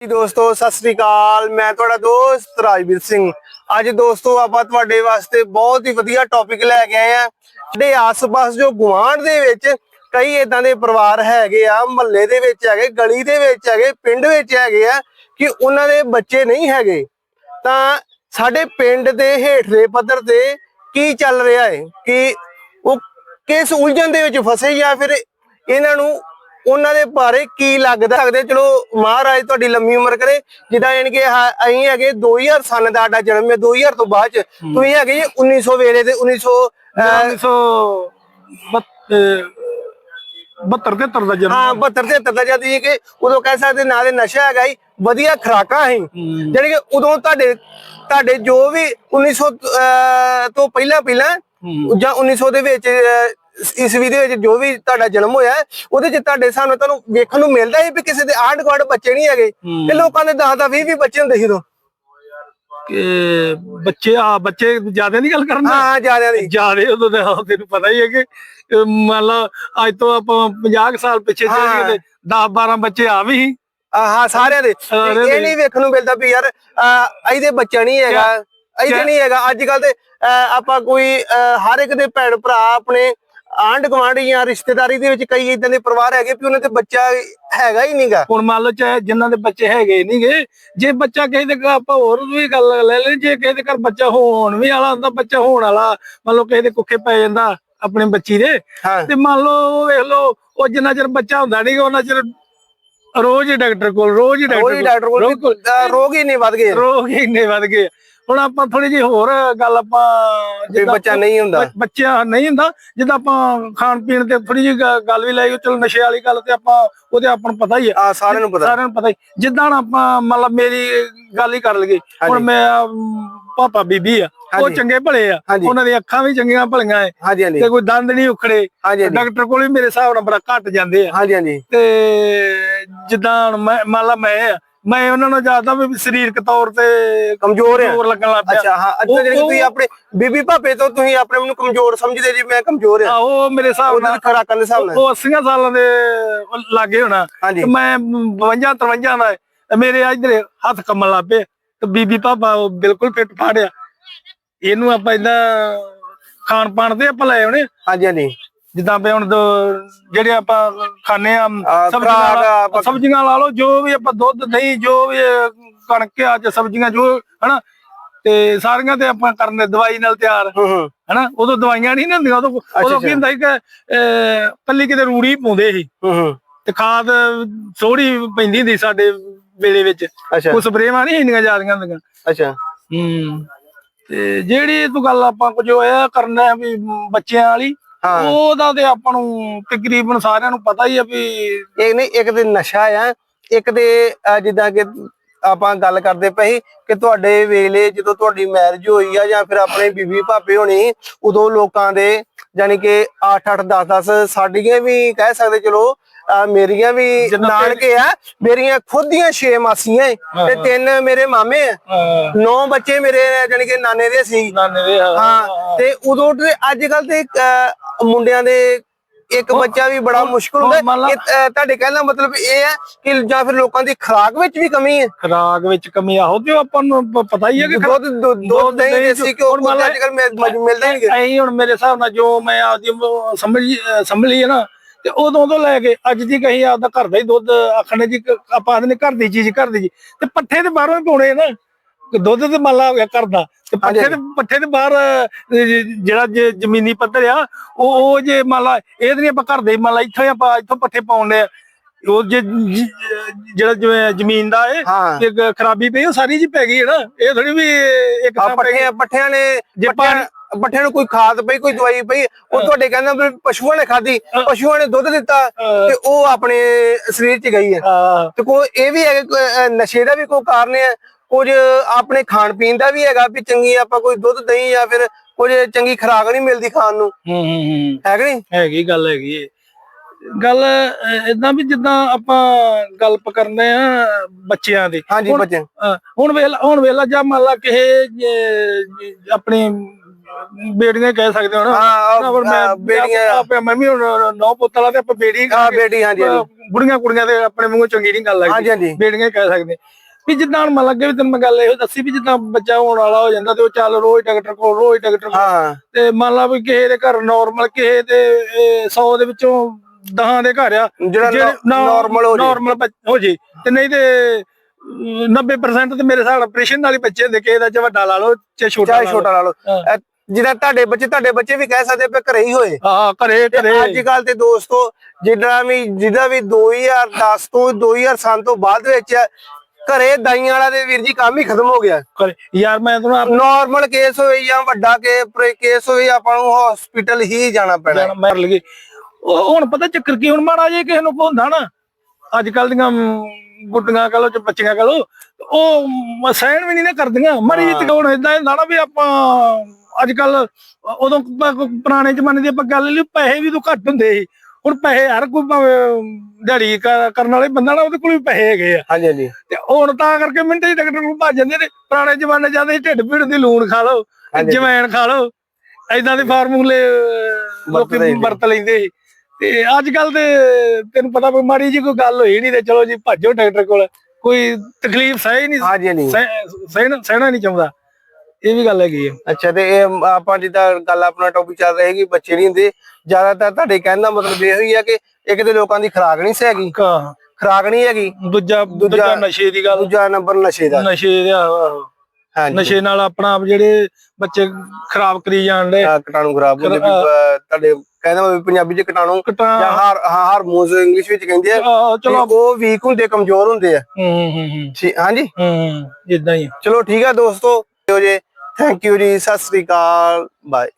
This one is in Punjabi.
ਜੀ ਦੋਸਤੋ, ਸਤਿ ਸ੍ਰੀ ਅਕਾਲ। ਮੈਂ ਤੁਹਾਡਾ ਦੋਸਤ ਰਾਜਵੀਰ ਸਿੰਘ। ਅੱਜ ਦੋਸਤੋ, ਆਪਾਂ ਤੁਹਾਡੇ ਵਾਸਤੇ ਬਹੁਤ ਹੀ ਵਧੀਆ ਟੌਪਿਕ ਲੈ ਕੇ ਆਏ ਆ ਸਾਡੇ ਆਸ-ਪਾਸ ਜੋ ਗੁਆਂਢ ਦੇ ਵਿੱਚ ਕਈ ਇਦਾਂ ਦੇ ਪਰਿਵਾਰ ਹੈਗੇ ਆ, ਮਹੱਲੇ ਦੇ ਵਿੱਚ ਹੈਗੇ, ਗਲੀ ਦੇ ਵਿੱਚ ਹੈਗੇ, ਪਿੰਡ ਵਿੱਚ ਹੈਗੇ ਆ ਕਿ ਉਹਨਾਂ ਦੇ ਬੱਚੇ ਨਹੀਂ ਹੈਗੇ। ਤਾਂ ਸਾਡੇ ਪਿੰਡ ਦੇ ਹੇਠਲੇ ਪੱਧਰ ਤੇ ਕੀ ਚੱਲ ਰਿਹਾ ਹੈ ਕਿ ਉਹ ਕਿਸ ਉਲਝਣ ਦੇ ਵਿੱਚ ਫਸੇ ਜਾਂ ਫਿਰ ਇਹਨਾਂ ਨੂੰ ਉਹਨਾਂ ਦੇ ਬਾਰੇ ਕੀ ਲੱਗਦਾ ਸਕਦੇ ਚਲੋ ਮਹਾਰਾਜ ਤੁਹਾਡੀ ਲੰਮੀ ਉਮਰ ਕਰੇ ਜਿੱਦਾਂ ਯਾਨੀ ਕਿ ਹਾ- ਅਸੀਂ ਹੈਗੇ 2000 ਸਨ ਦਾ ਸਾਡਾ ਜਨਮ ਹੈ 2000 ਤੋਂ ਬਾਅਦ ਚ ਤੁਸੀਂ ਹੈਗੇ ਜੀ 1900 ਵੇਲੇ ਤੇ 1900 ਅਹ, 1972 73 ਦਾ ਜਨਮ ਹਾਂ 72 73 ਦਾ ਜਦ ਇਹ ਕਿ ਉਦੋਂ ਕਹਿ ਸਕਦੇ ਨਾ ਦੇ ਨਸ਼ਾ ਹੈਗਾ ਹੀ ਵਧੀਆ ਖਰਾਕਾਂ ਸੀ। ਜਿਹੜੀ ਕਿ ਉਦੋਂ ਤੁਹਾਡੇ ਤੁਹਾਡੇ ਜੋ ਵੀ 1900 ਅਹ, ਤੋਂ ਪਹਿਲਾਂ ਪਹਿਲਾਂ ਜਾਂ 1900 ਦੇ ਵਿੱਚ ਈਸਵੀ ਦੇ ਵਿੱਚ ਜੋ ਵੀ ਤੁਹਾਡਾ ਜਨਮ ਹੋਇਆ ਹੈ, ਉਹਦੇ ਚ ਤੁਹਾਡੇ ਸਾਹਮਣੇ ਤੁਹਾਨੂੰ ਵੇਖਣ ਨੂੰ ਮਿਲਦਾ ਸੀ ਵੀ ਕਿਸੇ ਦੇ ਆਂਢ ਗੁਆਂਢ ਬੱਚੇ ਨਹੀਂ ਹੈਗੇ ਤੇ ਲੋਕਾਂ ਦੇ 10 10 20 20 ਬੱਚੇ ਹੁੰਦੇ ਸੀ ਉਦੋਂ ਕਿ ਬੱਚੇ ਆ ਬੱਚੇ ਜ਼ਿਆਦਾ ਨਹੀਂ ਗੱਲ ਕਰਨਾ ਹਾਂ ਜ਼ਿਆਦਾ ਦੀ ਜਿਆਦੇ ਉਦੋਂ ਤਾਂ ਆਹ ਤੈਨੂੰ ਪਤਾ ਹੀ ਹੈ ਕਿ ਮੰਨ ਲਾ ਅੱਜ ਤੋਂ ਆਪਾਂ 50 ਕੁ ਸਾਲ ਪਿੱਛੇ ਹਾਂ। ਚੱਲ ਗਏ 10 12 ਬੱਚੇ ਆ ਵੀ ਸੀ। ਹਾਂ ਸਾਰਿਆਂ ਦੇ ਇਹ। ਨਹੀਂ ਵੇਖਣ ਨੂੰ ਮਿਲਦਾ ਵੀ ਯਾਰ ਇਹਦੇ ਬੱਚਾ ਨਹੀਂ ਹੈਗਾ ਇਹਦੇ ਨਹੀਂ ਹੈਗਾ ਅੱਜ ਕੱਲ ਤੇ ਆਪਾਂ ਕੋਈ ਹਰ ਇੱਕ ਦੇ ਭੈਣ ਭਰਾ ਆਪਣੇ ਆਂਢ ਗੁਆਂਢ ਜਾਂ ਰਿਸ਼ਤੇਦਾਰੀ ਦੇ ਵਿੱਚ ਕਈ ਇਦਾਂ ਦੇ ਪਰਿਵਾਰ ਹੈਗੇ ਵੀ ਉਹਨਾਂ ਤੇ ਬੱਚਾ ਹੈਗਾ ਹੀ ਨਹੀਂਗਾ ਹੁਣ ਮੰਨ ਲਓ ਚਾਹੇ ਜਿਨ੍ਹਾਂ ਦੇ ਬੱਚੇ ਹੈਗੇ ਨਹੀਂਗੇ ਜੇ ਬੱਚਾ ਕਿਸੇ ਦੇ ਘਰ ਆਪਾਂ ਹੋਰ ਵੀ ਗੱਲ ਲੈ ਲੈ ਜੇ ਕਿਸੇ ਦੇ ਘਰ ਬੱਚਾ ਹੋਣ ਵੀ ਵਾਲਾ ਹੁੰਦਾ ਬੱਚਾ ਹੋਣ ਵਾਲਾ ਮੰਨ ਲਓ ਕਿਸੇ ਦੇ ਕੁੱਖੇ ਪੈ ਜਾਂਦਾ ਆਪਣੇ ਬੱਚੀ ਦੇ ਤੇ ਮੰਨ ਲਓ ਉਹ ਵੇਖ ਲਓ ਉਹ ਜਿੰਨਾ ਚਿਰ ਬੱਚਾ ਹੁੰਦਾ ਨਹੀਂ ਉਹਨਾਂ ਚਿਰ ਰੋਜ਼ ਹੀ ਡਾਕਟਰ ਕੋਲ ਰੋਜ਼ ਹੀ ਡਾਕਟਰ ਕੋਲ ਰੋਗ ਹੀ ਨਹੀਂ ਵੱਧ ਗਏ। ਰੋਗ ਹੀ ਇੰਨੇ ਵੱਧ ਗਏ। ਹੁਣ ਆਪਾਂ ਥੋੜੀ ਜਿਹੀ ਹੋਰ ਗੱਲ ਆਪਾਂ ਵੀ ਬੱਚਾ ਨਹੀਂ ਹੁੰਦਾ। ਬੱਚਾ ਨਹੀਂ ਹੁੰਦਾ ਜਿੱਦਾਂ ਆਪਾਂ ਖਾਣ ਪੀਣ ਤੇ ਥੋੜੀ ਜਿਹੀ ਗ- ਗੱਲ ਵੀ ਲਾਈ ਚਲੋ ਨਸ਼ੇ ਵਾਲੀ ਗੱਲ ਤੇ ਆਪਾਂ ਉਹਦੇ ਆਪਾਂ ਨੂੰ ਪਤਾ ਹੀ ਆ। ਸਾਰਿਆਂ ਨੂੰ ਪਤਾ। ਸਾਰਿਆਂ ਨੂੰ ਪਤਾ ਹੀ। ਜਿੱਦਾਂ ਆਪਾਂ ਮਤਲਬ ਮੇਰੀ ਗੱਲ ਹੀ ਕਰ ਲਈਏ ਹੁਣ। ਮੈਂ ਪਾਪਾ ਬੀਬੀ ਆ ਉਹ। ਚੰਗੇ ਭਲੇ ਆ। ਉਹਨਾਂ ਦੀਆਂ ਅੱਖਾਂ ਵੀ ਚੰਗੀਆਂ ਭਲੀਆਂ ਐ। ਹਾਂਜੀ ਹਾਂਜੀ। ਤੇ ਕੋਈ ਦੰਦ ਨਹੀਂ ਉਖੜੇ। ਡਾਕਟਰ ਕੋਲ ਵੀ ਮੇਰੇ ਹਿਸਾਬ ਨਾਲ ਬੜਾ ਘੱਟ ਜਾਂਦੇ ਆ। ਹਾਂਜੀ ਹਾਂਜੀ। ਤੇ ਜਿੱਦਾਂ ਮੈਂ ਮੰਨ ਲਾ ਮੈਂ ਆ ਮੈਂ ਉਹਨਾਂ ਨੂੰ ਜ਼ਿਆਦਾ ਵੀ ਸਰੀਰਕ ਤੌਰ ਤੇ ਕਮਜ਼ੋਰ ਕਮਜ਼ੋਰ ਲੱਗਣ ਲੱਗ ਪਿਆ। ਅੱਛਾ ਹਾਂ ਅੱਛਾ ਜਿਹੜੀ ਤੁਸੀਂ ਆਪਣੇ ਬੀਬੀ ਭਾਪੇ ਤੋਂ ਤੁਸੀਂ ਆਪਣੇ ਨੂੰ ਕਮਜ਼ੋਰ ਸਮਝਦੇ ਜੀ ਮੈਂ ਕਮਜ਼ੋਰ ਆ ਉਹ ਮੇਰੇ ਹਿਸਾਬ ਨਾਲ ਖਰਾਕਾਂ ਦੇ ਹਿਸਾਬ ਨਾਲ। ਉਹ 80 ਸਾਲਾਂ ਦੇ ਲਾਗੇ ਹੋਣਾ। ਮੈਂ 52 53 ਦਾ ਮੇਰੇ ਇਧਰ ਹੱਥ ਕੰਮਣ ਲੱਗ ਪਏ। ਤੇ ਬੀਬੀ ਉਹ ਬਿਲਕੁਲ ਫਿੱਟ ਫਾੜਿਆ। ਇਹਨੂੰ ਆਪਾਂ ਇਦਾਂ ਖਾਣ ਪਾਣ ਤੇ ਆਪਾਂ ਲੈ ਆਉਣੇ ਹਾਂਜੀ ਹਾਂਜੀ। ਜਿੱਦਾਂ ਵੀ ਹੁਣ ਦੋ- ਜਿਹੜੇ ਆਪਾਂ ਖਾਣੇ ਆ ਸਬਜ਼ੀਆਂ ਖੁਰਾਕ ਲਾ- ਆਪਾਂ- ਸਬਜ਼ੀਆਂ ਲਾ ਲਓ ਜੋ ਵੀ ਆਪਾਂ ਦੁੱਧ ਦਹੀਂ ਜੋ ਵੀ ਇਹ ਕਣਕ ਆ ਚ ਸਬਜ਼ੀਆਂ ਜੋ ਹਨਾ? ਤੇ ਸਾਰੀਆਂ ਤੇ ਆਪਾਂ ਕਰਨੇ ਦਵਾਈ ਨਾਲ ਤਿਆਰ। ਹੂੰ ਹੂੰ। ਹਨਾ? ਉਦੋਂ ਦਵਾਈਆਂ ਨਹੀਂ ਨਾ ਹੁੰਦੀਆਂ ਉਦੋਂ ਉਦੋਂ ਕੀ ਅੱਛਾ। ਹੁੰਦਾ ਸੀ ਕਿ ਅਹ, ਕੱਲੀ ਕਿਤੇ ਰੂੜੀ ਪਾਉਂਦੇ ਸੀ। ਹੂੰ ਹੂੰ। ਤੇ ਖਾਦ ਥੋੜੀ ਪੈਂਦੀ ਹੁੰਦੀ ਸਾਡੇ ਵੇਲੇ ਵਿੱਚ। ਅੱਛਾ। ਉਹ ਸਪਰੇਵਾਂ ਨਹੀਂ ਇੰਨੀਆਂ ਜ਼ਿਆਦੀਆਂ ਹੁੰਦੀਆਂ। ਅੱਛਾ। ਹੂੰ। ਤੇ ਜਿਹੜੀ ਤੂੰ ਗੱਲ ਆਪਾਂ ਕੁਝ ਹੋਇਆ ਕਰਨਾ ਵੀ ਬੱਚਿਆਂ ਵਾਲੀ ਉਹਦਾ ਤੇ ਆਪਾਂ ਨੂੰ ਤਕਰੀਬਨ ਸਾਰਿਆਂ ਨੂੰ ਪਤਾ ਹੀ ਆ ਵੀ ਇਹ ਨਹੀਂ ਇੱਕ ਤੇ ਨਸ਼ਾ ਆ ਇੱਕ ਤੇ ਜਿੱਦਾਂ ਕਿ ਆਪਾਂ ਗੱਲ ਕਰਦੇ ਪਏ ਕਿ ਤੁਹਾਡੇ ਵੇਲੇ ਜਦੋਂ ਤੁਹਾਡੀ ਮੈਰਿਜ ਹੋਈ ਆ ਜਾਂ ਫਿਰ ਆਪਣੇ ਬੀਬੀ ਭਾਪੇ ਹੋਣੀ ਉਦੋਂ ਲੋਕਾਂ ਦੇ ਯਾਨੀ ਕਿ 8 8 10 10 ਸਾਡੀਆਂ ਵੀ ਕਹਿ ਸਕਦੇ ਚਲੋ ਮੇਰੀਆਂ ਵੀ ਨਾਨਕੇ ਆ ਮੇਰੀਆਂ ਖੁਦ ਦੀਆਂ 6 ਮਾਸੀਆਂ ਤੇ ਤਿੰਨ ਮੇਰੇ ਮਾਮੇ ਆ। ਨੌ ਬੱਚੇ ਮੇਰੇ ਯਾਨੀ ਕਿ ਨਾਨੇ ਦੇ ਸੀ। ਨਾਨੇ ਦੇ ਹਾਂ ਤੇ ਉਦੋਂ ਅੱਜ ਕੱਲ ਤੇ ਮੁੰਡਿਆਂ ਦੇ ਇੱਕ ਬੱਚਾ ਵੀ ਬੜਾ ਮੁਸ਼ਕਲ ਹੁੰਦਾ। ਤੁਹਾਡੇ ਕਹਿਣ ਦਾ ਮਤਲਬ ਇਹ ਹੈ ਕਿ ਜਾਂ ਫਿਰ ਲੋਕਾਂ ਦੀ ਖੁਰਾਕ ਵਿੱਚ ਵੀ ਕਮੀ ਹੈ? ਖਰਾਕ ਵਿੱਚ ਕਮੀ ਆਹੋ ਤੇ ਆਪਾਂ ਨੂੰ ਪਤਾ ਹੀ ਹੈ ਕਿ ਦੁੱਧ ਦੁੱਧ ਦਹੀਂ ਦੇਸੀ ਘਿਓ ਹੁਣ ਮੰਨ ਲਾ- ਅੱਜ ਕੱਲ ਮਿਲਦਾ ਨਹੀਂ ਐਂ ਹੁਣ ਮੇਰੇ ਹਿਸਾਬ ਨਾਲ ਜੋ ਮੈਂ ਆਪਦੀ ਸਮਝ ਸਮਝ ਲਈ ਹੈ ਨਾ ਤੇ ਉਦੋਂ ਤੋਂ ਲੈ ਕੇ ਅੱਜ ਦੀ ਕਹੀ ਆਪਦਾ ਘਰ ਦਾ ਹੀ ਦੁੱਧ ਆਖਣੇ ਜੀ ਕ- ਆਪਾਂ ਆਖਦੇ ਨੇ ਘਰ ਦੀ ਚੀਜ਼ ਘਰ ਦੀ ਚੀਜ਼। ਤੇ ਪੱਠੇ ਤੇ ਬਾਹਰੋਂ ਹੀ ਪਾਉਣੇ ਨਾ। ਕਿ ਦੁੱਧ ਤੇ ਮਾਲਾ ਹੋ ਗਿਆ ਘਰ ਦਾ। ਤੇ ਪੱਠੇ ਤੇ ਪੱਠੇ ਤੇ ਬਾਹਰ ਜਿਹੜਾ ਜ਼ਮੀਨੀ ਪੱਧਰ ਆ ਉਹ ਉਹ ਜੇ ਮਾਲਾ ਇਹ ਤੇ ਨਹੀਂ ਆਪਾਂ ਘਰ ਦੇ ਮਾਲਾ ਇੱਥੋਂ ਹੀ ਆਪਾਂ ਇੱਥੋਂ ਪੱਠੇ ਪਾਉਣੇ ਆ। ਉਹ ਜੇ ਜਿਹੜਾ ਜ਼ਮੀਨ ਦਾ ਇਹ ਹਾਂ। ਇੱਕ ਖਰਾਬੀ ਪਈ ਉਹ ਸਾਰੀ ਜੀ ਪੈ ਗਈ ਹੈ ਨਾ। ਇਹ ਥੋੜੀ ਵੀ ਇੱਕ ਆ ਥਾਂ ਪੈ ਗਈ। ਪੱਠਿਆਂ ਨੇ ਜੇ ਪੱਠਿਆਂ ਪੱਠਿਆਂ ਨੂੰ ਕੋਈ ਖਾਦ ਪਈ ਕੋਈ ਦਵਾਈ ਪਈ ਉਹ ਤੁਹਾਡੇ ਕਹਿੰਦਾ ਵੀ ਪਸ਼ੂਆਂ ਨੇ ਖਾਧੀ ਪਸ਼ੂਆਂ ਨੇ ਦੁੱਧ ਦਿੱਤਾ ਤੇ ਉਹ ਆਪਣੇ ਸਰੀਰ 'ਚ ਗਈ ਹੈ। ਤੇ ਕੋਈ ਇਹ ਵੀ ਹੈ ਨਸ਼ੇ ਦਾ ਵੀ ਕੋਈ ਕਾਰਨ ਹੈ ਕੁਝ ਆਪਣੇ ਖਾਣ ਪੀਣ ਦਾ ਵੀ ਹੈਗਾ ਵੀ ਚੰਗੀ ਆਪਾਂ ਕੋਈ ਦੁੱਧ ਦਹੀਂ ਜਾਂ ਫਿਰ ਕੁਝ ਚੰਗੀ ਖੁਰਾਕ ਨਹੀਂ ਮਿਲਦੀ ਖਾਣ ਨੂੰ। ਹੂੰ ਹੂੰ ਹੂੰ ਹੈ। ਕਿ ਨਹੀਂ? ਹੈਗੀ ਗੱਲ ਹੈਗੀ ਏ। ਗੱਲ ਇਦਾਂ ਵੀ ਜਿੱਦਾਂ ਆਪਾਂ ਗੱਲ ਕਰਨੇ ਆ ਬੱਚਿਆਂ ਦੀ। ਹਾਂਜੀ ਬੱਚੇ ਹੁਣ ਵੇਲਾ ਹੁਣ ਵੇਲਾ ਜਾਂ ਮੰਨ ਲਾ ਕਿਸੇ ਆਪਣੀ ਬੇੜੀਆਂ ਹੀ ਕਹਿ ਸਕਦੇ ਹੋ ਨਾ। ਪਰ ਮੈਂ ਬੇੜੀਆਂ। ਆਪੇ ਮੈਂ ਵੀ ਹੁਣ ਨੌ ਪੁੱਤ ਵਾਲਾ ਤੇ ਆਪਾਂ ਬੇੜੀ ਹਾਂ ਬੇਟੀ ਹਾਂਜੀ ਬੁੜੀਆਂ ਕੁੜੀਆਂ ਤੇ ਆਪਣੇ ਮੂੰਹ ਚੰਗੀ ਨਹੀਂ ਗੱਲ ਲੱਗਦੀ। ਬੇੜੀਆਂ ਕਹਿ ਸਕਦੇ। ਵੀ ਜਿੱਦਾਂ ਹੁਣ ਮਨ ਲੱਗੇ ਵੀ ਤੈਨੂੰ ਮੈਂ ਗੱਲ ਇਹੋ ਦੱਸੀ ਵੀ ਜਿੱਦਾਂ ਬੱਚਾ ਹੋਣ ਵਾਲਾ ਹੋ ਜਾਂਦਾ ਤੇ ਉਹ ਚੱਲ ਰੋਜ਼ ਡਾਕਟਰ ਕੋਲ ਰੋਜ਼ ਡਾਕਟਰ ਕੋਲ। ਤੇ ਮੰਨ ਲਾ ਵੀ ਕਿਸੇ ਦੇ ਘਰ ਨਾਰਮਲ ਕਿਸੇ ਦੇ 100 ਦੇ ਵਿੱਚੋਂ 10 ਦੇ ਘਰ ਆ ਜਿਹੜਾ ਨਾਰਮਲ ਹੋ ਜੇ। ਨਾਰਮਲ ਹੋ ਜੇ। ਤੇ ਨਹੀਂ ਤੇ ਅਮ, 90% ਤੇ ਮੇਰੇ ਹਿਸਾਬ ਆਪਰੇਸ਼ਨ ਨਾਲ ਹੀ ਬੱਚੇ ਹੁੰਦੇ ਕਿਸੇ ਦਾ ਜੇ ਵੱਡਾ ਲਾ ਲਓ ਚਾਹੇ ਛੋਟਾ ਚਾਹੇ ਲਾ ਛੋਟਾ ਲਾ ਲਓ। ਅਹ ਜਿਹੜਾ ਤੁਹਾਡੇ ਬੱਚੇ ਤੁਹਾਡੇ ਬੱਚੇ ਵੀ ਕਹਿ ਸਕਦੇ ਪਏ ਘਰੇ ਹੀ ਹੋਏ। ਹਾਂ ਘਰੇ ਘਰੇ। ਅੱਜ ਕੱਲ ਤੇ ਦੋਸਤੋ ਜਿਹੜਾ ਵੀ ਜਿਹਦਾ ਵੀ 2010 ਤੋਂ 2007 ਤੋਂ ਬਾਅਦ ਵਿੱਚ ਘਰੇ ਦਾਈਆਂ ਵਾਲਾ ਦੇ ਵੀਰ ਜੀ ਕੰਮ ਹੀ ਖਤਮ ਹੋ ਗਿਆ। ਯਾਰ ਮੈਂ ਤੁਹਾਨੂੰ ਆਪ ਨਾਰਮਲ ਕੇਸ ਹੋਵੇ ਜਾਂ ਵੱਡਾ ਕੇਸ ਹੋਵੇ ਆਪਾਂ ਨੂੰ ਹਸਪੀਟਲ ਹੀ ਜਾਣਾ ਪੈਣਾ। ਜਾਣਾ ਮਰ ਲਗੇ ਹੁਣ ਪਤਾ ਚੱਕਰ ਕੀ ਹੁਣ ਮਾੜਾ ਜੇ ਕਿਸੇ ਨੂੰ ਕੋ ਹੁੰਦਾ ਨਾ ਅੱਜ ਕੱਲ ਦੀਆਂ ਗੁੱਡੀਆਂ ਕਹ ਲੋ ਚ ਬੱਚੀਆਂ ਕਹ ਲੋ ਉਹ ਸਹਿਣ ਵੀ ਨਹੀਂ ਨਾ ਕਰਦੀਆਂ। ਮਰੀ ਹਾਂ। ਤੇ ਹੁਣ ਇਦਾਂ ਹੁੰਦਾ ਨਾ ਵੀ ਆਪਾਂ ਅੱਜ ਕੱਲ ਉਦੋਂ ਪੁਰਾਣੇ ਜ਼ਮਾਨੇ ਦੀ ਆਪਾਂ ਗੱਲ ਲਈ ਪੈਸੇ ਵੀ ਤੋਂ ਘੱਟ ਹੁੰਦੇ ਸੀ। ਹੁਣ ਪੈਸੇ ਹਰ ਕੋਈ ਭਾਵੇਂ ਦਿਹਾੜੀ ਕਰ- ਕਰਨ ਵਾਲੇ ਬੰਦਾ ਨਾ ਉਹਦੇ ਕੋਲ ਵੀ ਪੈਸੇ ਹੈਗੇ ਆ। ਹਾਂਜੀ ਹਾਂਜੀ। ਤੇ ਹੁਣ ਤਾਂ ਕਰਕੇ ਮਿੰਟੇ ਹੀ ਡਾਕਟਰ ਕੋਲ ਭੱਜ ਜਾਂਦੇ ਨੇ। ਪੁਰਾਣੇ ਜ਼ਮਾਨੇ ਜਾਂਦੇ ਸੀ ਢਿੱਡ ਪੀੜ ਦੀ ਲੂਣ ਖਾ ਲਓ ਹਾਂਜੀ। ਜਵੈਣ ਖਾ ਲਓ ਐਦਾਂ ਦੇ ਫਾਰਮੂਲੇ ਅਹ, ਲੋਕੀ। ਵਰਤ ਲੈਂਦੇ ਸੀ। ਤੇ ਅੱਜ ਕੱਲ ਤੇ ਤੈਨੂੰ ਪਤਾ ਵੀ ਮਾੜੀ ਜੀ ਕੋਈ ਗੱਲ ਹੋਈ ਨਹੀਂ ਤੇ ਚਲੋ ਜੀ ਭੱਜੋ ਡਾਕਟਰ ਕੋਲ। ਕੋਈ ਤਕਲੀਫ ਸਹੀ ਨਹੀਂ ਹਾਂਜੀ ਹਾਂਜੀ। ਸਹਿ- ਸਹਿਣਾ ਸਹਿਣਾ ਨਹੀਂ ਚਾਹੁੰਦਾ। ਇਹ ਵੀ ਗੱਲ ਹੈਗੀ ਹੈ ਅੱਛਾ ਤੇ ਇਹ ਆਪਾਂ ਜਿੱਦਾਂ ਗੱਲ ਆਪਣਾ ਟੌਪਿਕ ਚੱਲ ਰਿਹਾ ਕਿ ਬੱਚੇ ਨਹੀਂ ਹੁੰਦੇ ਜ਼ਿਆਦਾਤਰ ਤੁਹਾਡੇ ਕਹਿਣ ਦਾ ਮਤਲਬ ਇਹ ਹੀ ਆ ਕਿ ਇੱਕ ਤੇ ਲੋਕਾਂ ਦੀ ਖੁਰਾਕ ਨਹੀਂ ਸਹੀ ਕਾ- ਖੁਰਾਕ ਨਹੀਂ ਹੈਗੀ। ਦੂਜਾ ਦੂਜਾ ਨਸ਼ੇ ਦੀ ਗੱਲ। ਦੂਜਾ ਨੰਬਰ ਨਸ਼ੇ ਦਾ। ਨਸ਼ੇ ਦਾ ਨਸ਼ੇ ਨਾਲ ਆਪਣਾ ਆਪ ਜਿਹੜੇ ਬੱਚੇ ਖਰਾਬ ਕਰੀ ਜਾਣ ਦੇ। ਕੀਟਾਣੂ ਖਰਾਬ ਹੁੰਦੇ ਤੁਹਾਡੇ ਕਹਿੰਦਾ ਵੀ ਪੰਜਾਬੀ ਚ ਕੀਟਾਣੂ ਕਟਾ ਜਾਂ ਹਾਰ ਹਾਰਮੋਨਸ ਇੰਗਲਿਸ਼ ਵਿੱਚ ਕਹਿੰਦੇ ਆ ਚਲੋ। ਉਹ ਵੀਕ ਹੁੰਦੇ ਕਮਜ਼ੋਰ ਹੁੰਦੇ ਆ। ਹੂੰ ਹੂੰ ਹੂੰ ਹਾਂਜੀ। ਹੂੰ ਇਦਾਂ ਹੀ। ਚਲੋ ਠੀਕ ਆ ਦੋਸਤੋ ਜੇ। ਥੈਂਕ ਯੂ ਜੀ ਸਤਿ ਸ੍ਰੀ ਅਕਾਲ ਬਾਏ